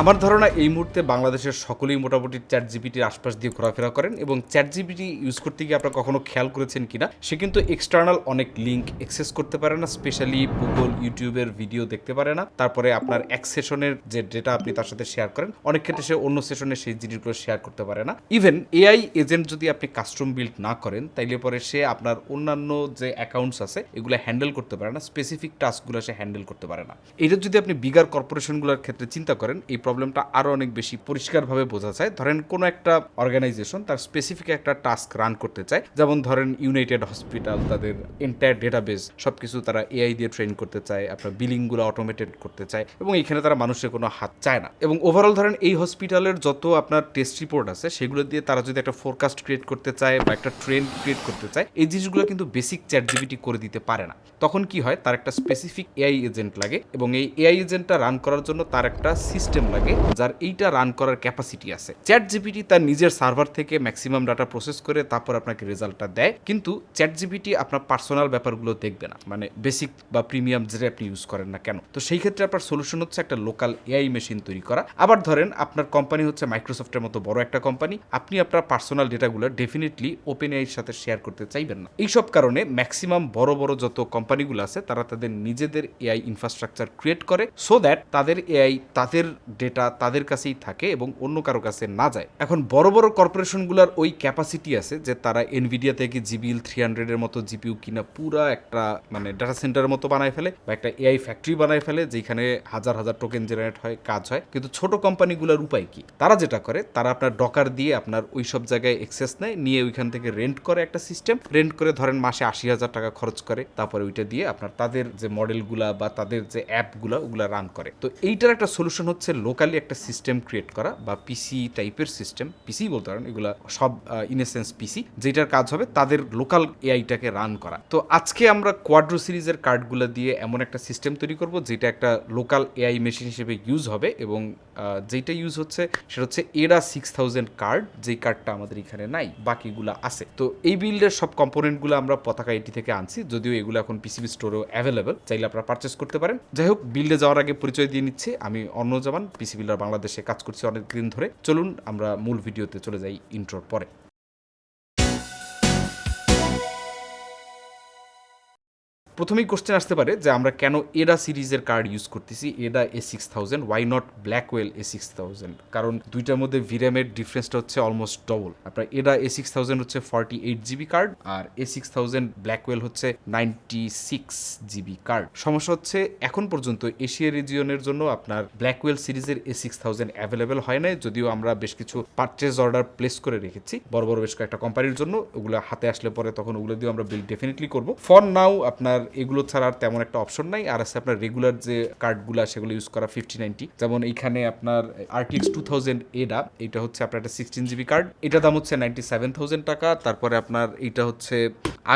আমার ধারণা এই মুহূর্তে বাংলাদেশের সকলেই মোটামুটি চ্যাট জিপিটির আশপাশ দিয়ে ঘোরাফেরা করেন এবং চ্যাট জিপিটি ইউজ করতে গিয়ে আপনারা কখনো খেয়াল করেছেন কিনা? সে কিন্তু এক্সটার্নাল অনেক লিঙ্ক অ্যাক্সেস করতে পারে না স্পেশালি গুগল ইউটিউবের ভিডিও দেখতে পারে না। তারপরে আপনার এক সেশনের যে ডেটা আপনি তার সাথে শেয়ার করেন, অনেক ক্ষেত্রে সে অন্য সেশনে সেই জিনিসগুলো শেয়ার করতে পারে না। ইভেন এআই এজেন্ট যদি আপনি কাস্টম বিল্ড না করেন, তাইলে পরে সে আপনার অন্যান্য যে অ্যাকাউন্টস আছে, এগুলো হ্যান্ডেল করতে পারে না স্পেসিফিক টাস্কগুলো সে হ্যান্ডেল করতে পারে না। এটা যদি আপনি বিগার কর্পোরেশনগুলোর ক্ষেত্রে চিন্তা করেন, এই প্রবলেমটা আরও অনেক বেশি পরিষ্কারভাবে বোঝা যায়। ধরেন কোনো একটা অর্গানাইজেশন তার স্পেসিফিক একটা টাস্ক রান করতে চায়। যেমন ধরেন ইউনাইটেড হসপিটাল তাদের এন্টায়ার ডেটাবেস সব কিছু তারা এআই দিয়ে ট্রেন করতে চায়, আপনার বিলিংগুলো অটোমেটেড করতে চায় এবং এইখানে তারা মানুষের কোনো হাত চায় না। এবং ওভারঅল ধরেন এই হসপিটালের যত আপনার টেস্ট রিপোর্ট আছে, সেগুলো দিয়ে তারা যদি একটা ফোরকাস্ট ক্রিয়েট করতে চায় বা একটা ট্রেন্ড ক্রিয়েট করতে চায়, এই জিনিসগুলো কিন্তু বেসিক চ্যাট জিবিটি করে দিতে পারে না। তখন কি হয়? তার একটা স্পেসিফিক এআই এজেন্ট লাগে এবং এই এআই এজেন্টটা রান করার জন্য তার একটা সিস্টেম লাগে, যার এইটা রান করার ক্যাপাসিটি আছে। চ্যাট জিপিটি তার নিজের সার্ভার থেকে ম্যাক্সিমাম ডাটা প্রসেস করে তারপর আপনাকে রেজাল্টটা দেয়। কিন্তু চ্যাট জিপিটি আপনার পার্সোনাল ব্যাপারগুলো দেখবে না। মানে বেসিক বা প্রিমিয়াম যেটা আপনি ইউজ করেন না কেন? তো সেই ক্ষেত্রে আপনার সলিউশন হচ্ছে একটা লোকাল এআই মেশিন তৈরি করা। আবার ধরেন, আপনার কোম্পানি হচ্ছে মাইক্রোসফটের মতো বড় একটা কোম্পানি আপনি আপনার পার্সোনাল ডেটাগুলো ডেফিনেটলি ওপেন এআইয়ের সাথে শেয়ার করতে চাইবেন না। এইসব কারণে ম্যাক্সিমাম বড় বড় যত কোম্পানিগুলো আছে, তারা তাদের নিজেদের এআই ইনফ্রাস্ট্রাকচার ক্রিয়েট করে সো দ্যাট তাদের এআই তাদের ডেটা তাদের কাছেই থাকে এবং অন্য কারও কাছে না যায়। এখন বড় বড় কর্পোরেশনগুলোর ওই ক্যাপাসিটি আছে যে তারা এনভিডিয়া থেকে জিবিএল থ্রি হান্ড্রেডের মতো জিপিউ কিনা পুরা একটা মানে ডাটা সেন্টারের মতো বানায় ফেলে বা একটা এআই ফ্যাক্টরি বানায় ফেলে যেখানে হাজার হাজার টোকেন জেনারেট হয়, কাজ হয়। কিন্তু ছোট কোম্পানিগুলোর উপায় কি? তারা যেটা করে, তারা আপনার ডকার দিয়ে আপনার ওই সব জায়গায় এক্সেস নেয়, নিয়ে ওইখান থেকে রেন্ট করে একটা সিস্টেম রেন্ট করে ধরেন মাসে আশি হাজার টাকা খরচ করে, তারপরে ওইটা দিয়ে আপনার তাদের যে মডেলগুলা বা তাদের যে অ্যাপগুলো ওগুলা রান করে। তো এইটার একটা সলিউশন হচ্ছে লোকালি একটা সিস্টেম ক্রিয়েট করা বা পিসি টাইপের সিস্টেম পিসি বলতে পারেন, এগুলা সব ইনেসেন্স পিসি যেটার কাজ হবে তাদের লোকাল এআইটাকে রান করা। তো আজকে আমরা কোয়াড্রো সিরিজের কার্ডগুলো দিয়ে এমন একটা সিস্টেম তৈরি করব যেটা একটা লোকাল এআই মেশিন হিসেবে ইউজ হবে এবং যেটা ইউজ হচ্ছে সেটা হচ্ছে এরা সিক্স থাউজেন্ড কার্ড যেই কার্ডটা আমাদের এখানে নাই, বাকিগুলো আছে। তো এই বিল্ডের সব কম্পোনেন্টগুলো আমরা পতাকা এটি থেকে আনছি, যদিও এগুলো এখন পিসিবি স্টোরেও অ্যাভেলেবেল চাইলে আপনারা পারচেস করতে পারেন। যাই হোক বিল্ডে যাওয়ার আগে পরিচয় দিয়ে নিচ্ছে, আমি অন্য জামান পিসি বিল্ডার বাংলাদেশে কাজ করছি অনেক দিন ধরে। চলুন আমরা মূল ভিডিওতে চলে যাই ইন্ট্রোর পরে। প্রথমেই কোশ্চেন আসতে পারে যে আমরা কেন এডা সিরিজের কার্ড ইউজ করতেছি? Ada A six thousand why not Blackwell A six thousand কারণ দুইটার মধ্যে ভিরামের ডিফারেন্সটা হচ্ছে অলমোস্ট ডবল আপনার এডা এ সিক্স থাউজেন্ড হচ্ছে ফর্টি এইট জিবি কার্ড আর এ সিক্স থাউজেন্ড ব্ল্যাকওয়েল হচ্ছে নাইনটি সিক্স জিবি কার্ড সমস্যা হচ্ছে এখন পর্যন্ত এশিয়া রিজিয়নের জন্য আপনার ব্ল্যাকওয়েল সিরিজের এ সিক্স থাউজেন্ড অ্যাভেলেবেল হয় নাই, যদিও আমরা বেশ কিছু পারচেজ অর্ডার প্লেস করে রেখেছি। বড় বড় বেশ কয়েকটা কোম্পানির জন্য, ওগুলো হাতে আসলে পরে তখন ওগুলো দিয়ে আমরা বিল ডেফিনেটলি করব। ফর নাও আপনার এগুলো ছাড়া আর তেমন একটা অপশন নাই। আর আছে আপনার রেগুলার যে কার্ডগুলো সেগুলো ইউজ করা ফিফটি নাইনটি যেমন এইখানে আপনার আরটিএক্স টু থাউজেন্ড এডা এটা হচ্ছে আপনার একটা সিক্সটিন জিবি কার্ড এটার দাম হচ্ছে নাইনটি সেভেন থাউজেন্ড টাকা। তারপরে আপনার এটা হচ্ছে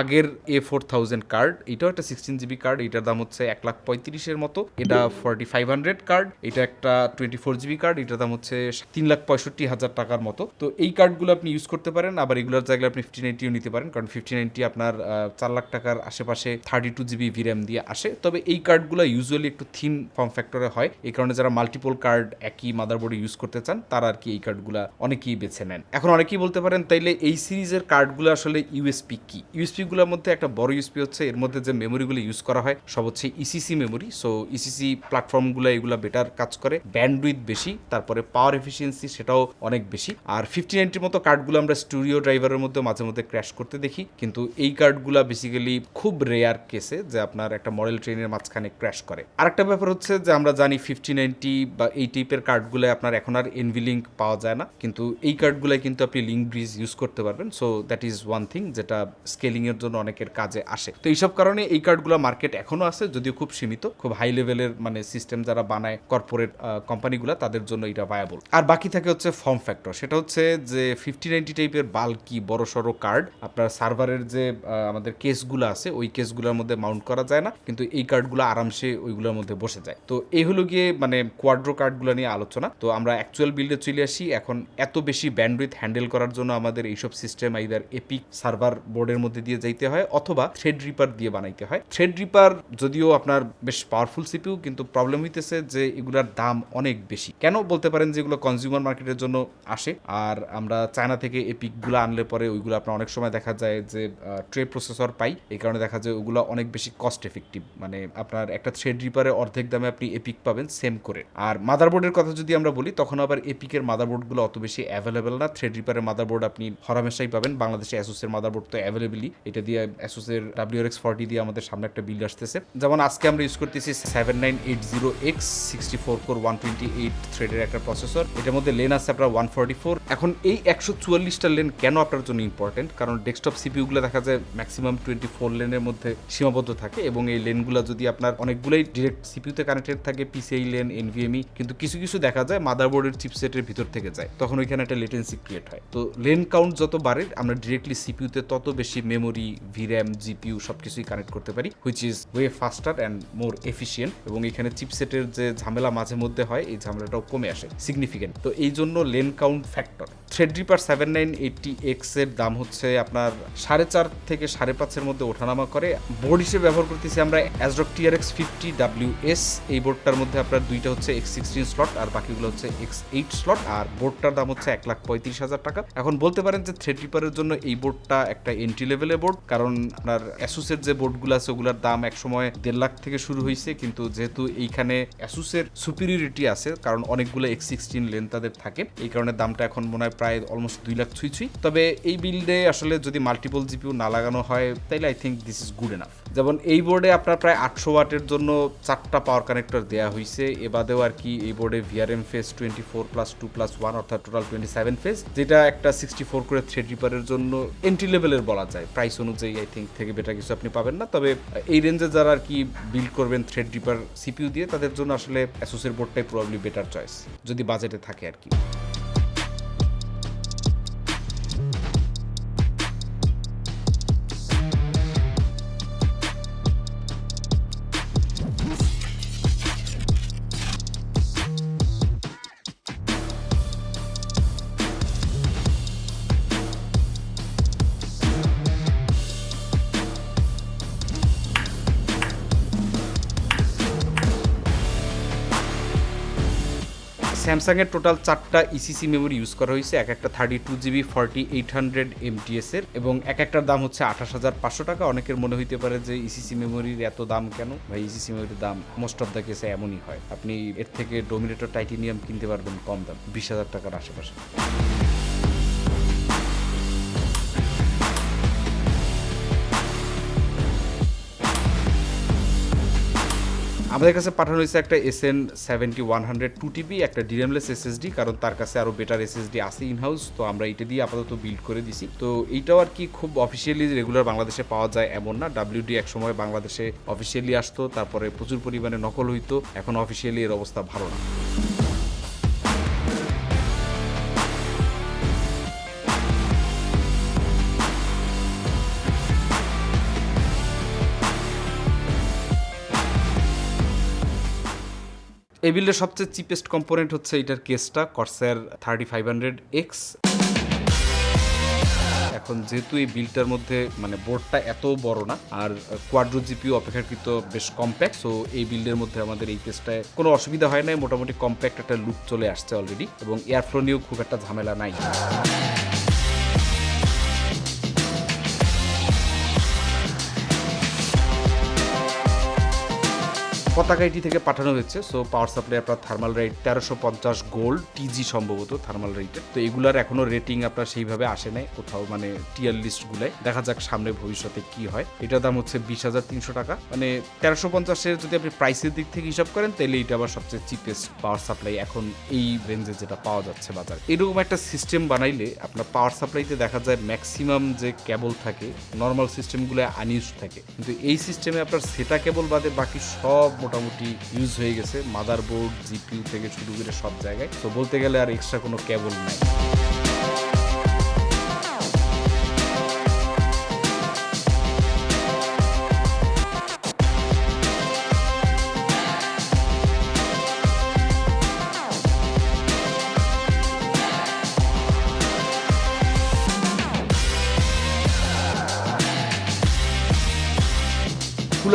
আগের এ ফোর থাউজেন্ড কার্ড এটাও একটা সিক্সটিন জিবি কার্ড এটার দাম হচ্ছে এক লাখ পঁয়ত্রিশের মতো। এটা ফর্টি ফাইভ হান্ড্রেড কার্ড এটা একটা টোয়েন্টি ফোর জিবি কার্ড এটার দাম হচ্ছে তিন লাখ পঁয়ষট্টি হাজার টাকার মতো। তো এই কার্ডগুলো আপনি ইউজ করতে পারেন। আবার এগুলোর জায়গায় আপনি ফিফটি নাইনটিও নিতে পারেন। কারণ ফিফটি নাইনটি আপনার চার লাখ টাকার আশেপাশে থার্টি টু জিবি ভিরাম দিয়ে আসে। তবে এই কার্ডগুলো ইউজুয়ালি একটু থিন ফর্ম ফ্যাক্টরে হয়। এই কারণে যারা মাল্টিপল কার্ড একই মাদারবোর্ডে ইউজ করতে চান, তারা আর কি এই কার্ডগুলো অনেকেই বেছে নেন। এখন অনেকেই বলতে পারেন, তাইলে এই সিরিজের কার্ডগুলো আসলে ইউএসপি কি? ইউএসপি গুলোর মধ্যে একটা বড় ইউএসপি হচ্ছে, এর মধ্যে যে মেমোরিগুলো ইউজ করা হয়, সব হচ্ছে ইসিসি মেমোরি সো ইসিসি প্ল্যাটফর্মগুলো এগুলো বেটার কাজ করে। ব্যান্ডউইথ বেশি, তারপরে পাওয়ার এফিসিয়েন্সি সেটাও অনেক বেশি। আর ফিফটি নাইনটির মতো কার্ডগুলো আমরা স্টুডিও ড্রাইভারের মধ্যে মাঝে মধ্যে ক্র্যাশ করতে দেখি। কিন্তু এই কার্ডগুলো বেসিক্যালি খুব রেয়ার কেসে যে আপনার একটা মডেল ট্রেনের মাঝখানে ক্র্যাশ করে। আরেকটা ব্যাপার হচ্ছে যে আমরা জানি ফিফটি নাইনটি বা এই টাইপের কার্ডগুলো আপনার এখন আর এনভি লিঙ্ক পাওয়া যায় না। কিন্তু এই কার্ডগুলোয় কিন্তু আপনি লিঙ্ক ব্রিজ ইউজ করতে পারবেন। So that is one thing যেটা স্কেলিং এর জন্য অনেকের কাজে আসে। তো এইসব কারণে এই কার্ডগুলো মার্কেট এখনও আছে, যদিও খুব সীমিত। খুব হাই লেভেলের মানে সিস্টেম যারা বানায় কর্পোরেট কোম্পানিগুলো তাদের জন্য এটা ভায়াবল আর বাকি থাকে হচ্ছে ফর্ম ফ্যাক্টর সেটা হচ্ছে যে ফিফটি নাইনটি টাইপের বাল্কি বড় সড়ো কার্ড আপনার সার্ভারের যে আমাদের কেসগুলো আছে, ওই কেসগুলোর মধ্যে মাউন্ট করা যায় না, কিন্তু এই কার্ডগুলো আরামসে ওইগুলোর মধ্যে বসে যায়। তো এই হলো গিয়ে মানে কোয়াড্রো কার্ডগুলো নিয়ে আলোচনা। তো আমরা অ্যাকচুয়াল বিল্ডে চলে আসি। এখন এত বেশি ব্যান্ডউইথ হ্যান্ডেল করার জন্য আমাদের এইসব সিস্টেম আইদার এপিক সার্ভার বোর্ডের মধ্যে দিয়ে যাইতে হয়, অথবা থ্রেড রিপার দিয়ে বানাইতে হয়। থ্রেড রিপার যদিও আপনার বেশ পাওয়ারফুল সিপিউ কিন্তু প্রবলেম হইতেছে যে এগুলার দাম অনেক বেশি। কেন বলতে পারেন যে এগুলো কনজিউমার মার্কেটের জন্য আসে? আর আমরা চায়না থেকে এপিকগুলো আনলে পরে ওইগুলো আপনার অনেক সময় দেখা যায় যে ট্রে প্রসেসর পাই। এই কারণে দেখা যায় ওগুলো অনেক বেশি কস্ট এফেক্টিভ মানে আপনার একটা থ্রেড রিপারে অর্ধেক দামে আপনি এপিক পাবেন সেম করে। আর মাদারবোর্ডের কথা যদি আমরা বলি, তখন আবার এপিকের মাদারবোর্ডগুলো অত বেশি অ্যাভেলেবেল না। থ্রেড রিপারের মাদারবোর্ড আপনি হরামেশাই পাবেন। বাংলাদেশে অ্যাসোসের মাদারবোর্ড তো অ্যাভেলেবেলই এটা দিয়ে অ্যাসোসের ডাব্লিউ এক্স ফর্টি দিয়ে আমাদের সামনে একটা বিল আসতেছে। যেমন আজকে আমরা ইউজ করতেছি seven nine eight zero X sixty four core one twenty eight থ্রেডের একটা প্রসেসর এটার মধ্যে লেন আছে আপনার ওয়ান ফর্টি ফোর এখন এই একশো চুয়াল্লিশটা লেন কেন আপনার জন্য ইম্পর্টেন্ট কারণ ডেস্কটপ সিপিউগুলো দেখা যায় ম্যাক্সিমাম টোয়েন্টি ফোর লেনের মধ্যে সীমাবদ্ধ থাকে এবং এই লেনগুলো যদি আপনার অনেকগুলোই ডিরেক্ট সিপিউতে কানেক্টেড থাকে পিসিআই লেন এনভিএমই কিন্তু কিছু কিছু দেখা যায় মাদারবোর্ডের চিপসেটের ভিতর থেকে যায়। তখন ওইখানে একটা লেটেন্সি ক্রিয়েট হয়। তো লেন কাউন্ট যত বাড়ে, আমরা ডিরেক্টলি সিপিউতে তত বেশি মেমোরি ভির্যাম জিপিউ সব কিছুই কানেক্ট করতে পারি which is way faster and more efficient এবং এখানে চিপসেটের যে ঝামেলা মাঝে মধ্যে হয়, এই ঝামেলাটাও কমে আসে সিগনিফিকেন্ট তো এই জন্য lane count factor Threadripper seven nine eighty এক্সের দাম হচ্ছে আপনার সাড়ে চার থেকে সাড়ে পাঁচের মধ্যে ওঠানামা করে বোর্ড হিসেবে ব্যবহার করতেছি আমরা ASRock TR X fifty W S এই বোর্ডটার মধ্যে আপনার দুইটা হচ্ছে এক্স সিক্সটিন স্লট আর বাকিগুলো হচ্ছে এক্স এইট স্লট আর বোর্ডটার দাম হচ্ছে এক লাখ পঁয়ত্রিশ হাজার টাকা। এখন বলতে পারেন যে থ্রেড রিপারের জন্য এই বোর্ডটা একটা এন্ট্রি লেভেলের বোর্ড কারণ আপনার অ্যাসুসের যে বোর্ডগুলো আছে, ওগুলোর দাম এক সময় দেড় লাখ থেকে শুরু হয়েছে কিন্তু যেহেতু এইখানে অ্যাসুসের সুপিরিয়রিটি আছে, কারণ অনেকগুলো এক্স সিক্সটিন লেন তাদের থাকে, এই কারণে দামটা এখন মনে হয় প্রায় অলমোস্ট দুই লাখ ছুঁই ছুঁই। তবে এই বিল্ডে আসলে যদি মাল্টিপল জিপিউ না লাগানো হয়, তাইলে I think this is good enough যেমন এই বোর্ডে আপনার প্রায় আটশো ওয়াটের জন্য চারটা পাওয়ার কানেক্টর দেওয়া হয়েছে এবাদেও আর কি এই বোর্ডে VRM phase twenty four plus two plus one অর্থাৎ টোটাল টোয়েন্টি সেভেন ফেস যেটা একটা সিক্সটি ফোর করে থ্রেড রিপারের জন্য এন্ট্রি লেভেলের বলা যায়। প্রাইস অনুযায়ী আই থিঙ্ক থেকে বেটার কিছু আপনি পাবেন না। তবে এই রেঞ্জে যারা আর কি বিল্ড করবেন থ্রেড রিপার সিপিউ দিয়ে, তাদের জন্য আসলে অ্যাসোসের বোর্ডটাই প্রবাবলি বেটার চয়েস যদি বাজেটে থাকে আর কি। স্যামসাং এর টোটাল চারটা ইসিসি মেমোরি ইউজ করা হয়েছে। এক একটা thirty two GB forty eight hundred MTS এর এবং এক একটার দাম হচ্ছে আঠাশ হাজার পাঁচশো টাকা। অনেকের মনে হইতে পারে যে ইসিসি মেমোরির এত দাম কেন? ভাই ইসিসি মেমোরির দাম মোস্ট অফ দ্য কেসে এমনই হয়। আপনি এর থেকে ডোমিনেটর টাইটেনিয়াম কিনতে পারবেন কম দাম, বিশ হাজার টাকার আশেপাশে। আমাদের কাছে পাঠানো হয়েছে একটা S N seventy one hundred two TB একটা ডিরেমলেস এসএসডি কারণ তার কাছে আরও বেটার এসএসডি আছে ইনহাউস তো আমরা এটা দিয়ে আপাতত বিল্ড করে দিছি। তো এইটাও আর কি খুব অফিসিয়ালি রেগুলার বাংলাদেশে পাওয়া যায় এমন না। ডাব্লিউডি এক সময় বাংলাদেশে অফিসিয়ালি আসতো, তারপরে প্রচুর পরিমাণে নকল হইতো, এখন অফিসিয়ালি এর অবস্থা ভালো না। এই বিল্ডের সবচেয়ে চিপেস্ট কম্পোনেন্ট হচ্ছে এটার কেসটা কর্সের থার্টি ফাইভ হান্ড্রেড এক্স এখন যেহেতু এই বিলটার মধ্যে মানে বোর্ডটা এত বড় না, আর কোয়াড্রো জিপিও অপেক্ষাকৃত বেশ কম্প্যাক্ট সো এই বিল্ডের মধ্যে আমাদের এই কেসটায় কোনো অসুবিধা হয় নাই। মোটামুটি কম্প্যাক্ট একটা লুক চলে আসছে অলরেডি এবং এয়ারফ্লো নিয়েও খুব একটা ঝামেলা নাই। পতাকা এটি থেকে পাঠানো হয়েছে সো পাওয়ার সাপ্লাই আপনার থার্মাল রেট তেরোশো পঞ্চাশ গোল্ড টিজি সম্ভবত থার্মাল রেটে তো এগুলার এখনও রেটিং আপনার সেইভাবে আসে নাই, কোথাও মানে টিয়ার লিস্টগুলোয় দেখা যাক সামনে ভবিষ্যতে কি হয়। এটার দাম হচ্ছে বিশ হাজার তিনশো টাকা। মানে তেরোশো পঞ্চাশের যদি আপনি প্রাইসের দিক থেকে হিসাব করেন তাহলে এটা আবার সবচেয়ে চিপেস্ট পাওয়ার সাপ্লাই এখন এই রেঞ্জে যেটা পাওয়া যাচ্ছে বাজার। এরকম একটা সিস্টেম বানাইলে আপনার পাওয়ার সাপ্লাইতে দেখা যায় ম্যাক্সিমাম যে কেবল থাকে নর্মাল সিস্টেমগুলো আনইউজ থাকে। কিন্তু এই সিস্টেমে আপনার সেটা কেবল বাদে বাকি সব মোটামুটি ইউজ হয়ে গেছে মাদারবোর্ড জিপিউ থেকে শুরু করে সব জায়গায়। তো বলতে গেলে আর এক্সট্রা কোনো কেবল নাই।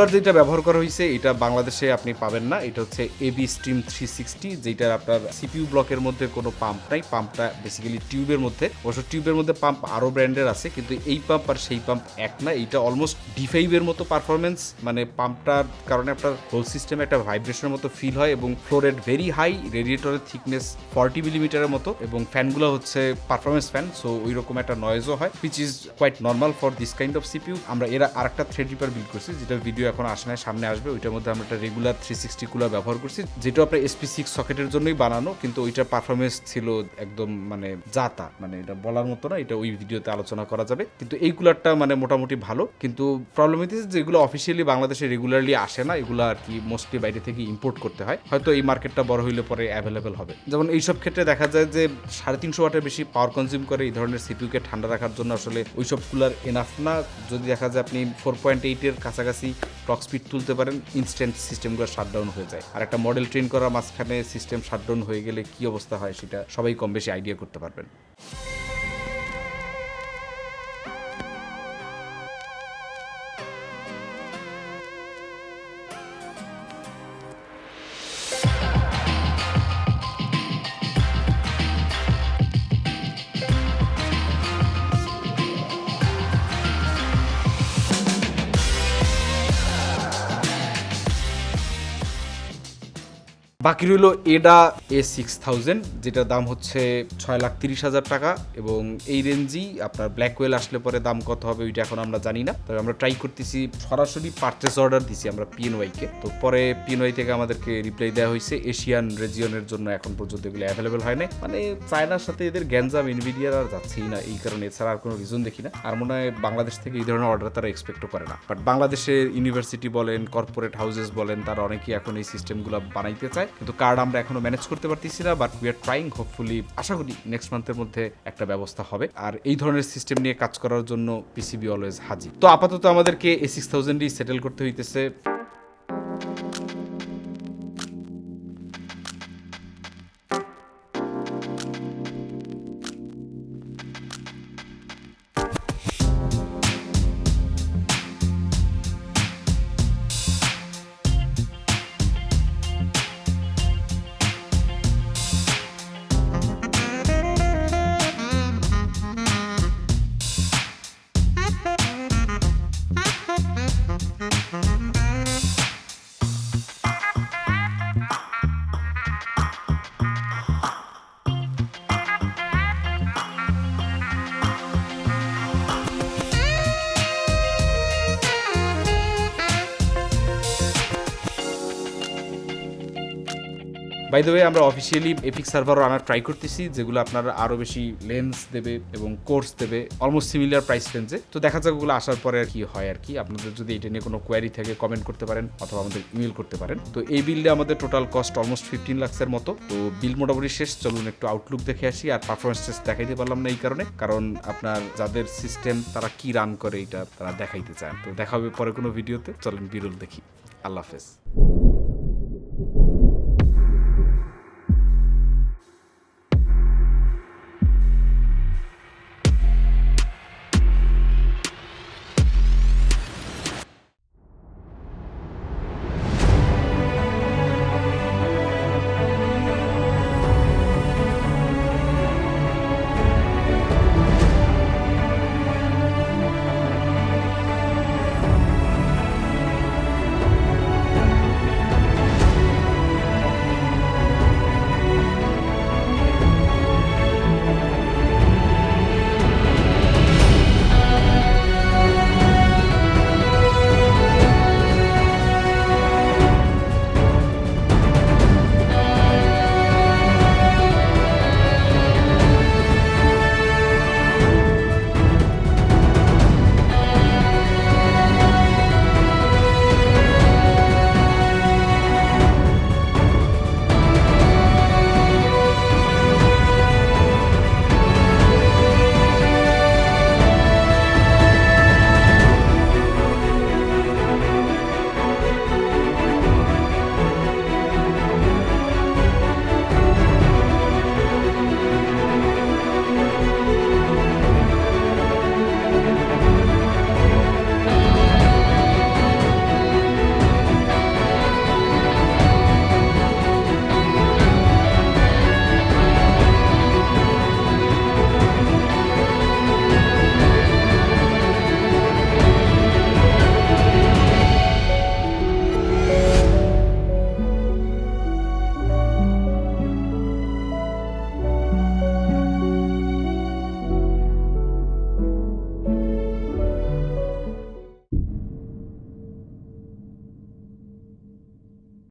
কুলার যেটা ব্যবহার করা হয়েছে, এটা বাংলাদেশে আপনি পাবেন না। এটা হচ্ছে এবি স্ট্রিম থ্রি সিক্সটি যেটা আপনার সিপিইউ ব্লকের মধ্যে কোনো পাম্প নাই। পাম্পটা বেসিক্যালি টিউবের মধ্যে। অবশ্য টিউবের মধ্যে পাম্প আরও ব্র্যান্ডের আছে, কিন্তু এই পাম্প আর সেই পাম্প এক না। এটা অলমোস্ট ডি ফাইভের মতো পারফরমেন্স মানে পাম্পটার কারণে আপনার হোল সিস্টেমে একটা ভাইব্রেশনের মতো ফিল হয় এবং ফ্লোরেট ভেরি হাই রেডিয়েটরের থিকনেস ফর্টি মিলিমিটারের মতো এবং ফ্যানগুলো হচ্ছে পারফরমেন্স ফ্যান সো ওই রকম একটা নয়েজও হয় which is quite normal for this kind of CPU আমরা এরা আরেকটা থ্রেড রিপার বিল করছি, যেটা ভিডিও এখন আসে না সামনে আসবে। ওইটার মধ্যে আমরা একটা রেগুলার থ্রি সিক্সটি কুলার ব্যবহার করছি, যেটা আপনার এসপি সিক্স সকেটের জন্যই বানানো, কিন্তু ওইটার পারফরমেন্স ছিল একদম মানে জাতা মানে এটা বলার মতো না, এটা ওই ভিডিওতে আলোচনা করা যাবে। কিন্তু এই কুলারটা মানে মোটামুটি ভালো, কিন্তু প্রবলেম হইতেছে যেগুলো অফিসিয়ালি বাংলাদেশে রেগুলারলি আসে না, এগুলো আর কি মোস্টলি বাইরে থেকে ইম্পোর্ট করতে হয়। হয়তো এই মার্কেটটা বড় হইলে পরে অ্যাভেলেবেল হবে। যেমন এইসব ক্ষেত্রে দেখা যায় যে সাড়ে তিনশো ওয়াটের বেশি পাওয়ার কনজিউম করে, এই ধরনের সিপিউকে ঠান্ডা রাখার জন্য আসলে ওইসব কুলার এনাফ না। যদি দেখা যায় আপনি ফোর পয়েন্ট এইটের কাছাকাছি ক্লক স্পিড তুলতে পারেন ইনস্ট্যান্ট সিস্টেমগুলো শাটডাউন হয়ে যায়। আর একটা মডেল ট্রেন করার মাঝখানে সিস্টেম শাটডাউন হয়ে গেলে কি অবস্থা হয় সেটা সবাই কম বেশি আইডিয়া করতে পারবেন। বাকি রইল এডা এ সিক্স থাউজেন্ড যেটার দাম হচ্ছে ছয় লাখ তিরিশ হাজার টাকা, এবং এই রেঞ্জই আপনার ব্ল্যাকওয়েল আসলে পরে দাম কত হবে ওইটা এখন আমরা জানি না। তবে আমরা ট্রাই করতেছি, সরাসরি পারচেস অর্ডার দিছি আমরা পিএনওয়াইকে তো পরে পিএনওয়াই থেকে আমাদেরকে রিপ্লাই দেওয়া হয়েছে এশিয়ান রেজিয়নের জন্য এখন পর্যন্ত এগুলো অ্যাভেলেবেল হয় না মানে চায়নার সাথে এদের গ্যাঞ্জাম ইনভিডিয়ার আর যাচ্ছেই না এই কারণে, এছাড়া আর কোনো রিজন দেখি না। আর মনে হয় বাংলাদেশ থেকে এই ধরনের অর্ডার তারা এক্সপেক্টও করে না। বাট বাংলাদেশের ইউনিভার্সিটি বলেন কর্পোরেট হাউসেস বলেন, তারা অনেকেই এখন এই সিস্টেমগুলো বানাইতে চায়। কিন্তু কার্ড আমরা এখনও ম্যানেজ করতে পারতেছি না but we are trying hopefully আশা করি নেক্সট মান্থের মধ্যে একটা ব্যবস্থা হবে। আর এই ধরনের সিস্টেম নিয়ে কাজ করার জন্য পিসিবি অলওয়েজ হাজির। তো আপাতত আমাদেরকে এ সিক্স থাউজেন্ডই সেটেল করতে হইতেছে। বাই দ্য ওয়ে আমরা অফিসিয়ালি এপিক সার্ভারও আনার ট্রাই করতেছি, যেগুলো আপনার আরও বেশি লেন্স দেবে এবং কোর্স দেবে অলমোস্ট সিমিলার প্রাইস রেঞ্জে তো দেখা যাক ওগুলো আসার পরে আর কি হয় আর কি। আপনাদের যদি এটা নিয়ে কোনো কোয়ারি থাকে কমেন্ট করতে পারেন অথবা আমাদের ইমেল করতে পারেন। তো এই বিলটা আমাদের টোটাল কস্ট অলমোস্ট ফিফটিন লাক্সের মতো। তো বিল মোটামুটি শেষ, চলুন একটু আউটলুক দেখে আসি আর পারফরমেন্স টেস্ট দেখাইতে পারলাম না এই কারণে। কারণ আপনার যাদের সিস্টেম তারা কি রান করে, এটা তারা দেখাইতে চান তো দেখা হবে পরে কোনো ভিডিওতে চলেন বিরল দেখি। আল্লাহ হাফেজ।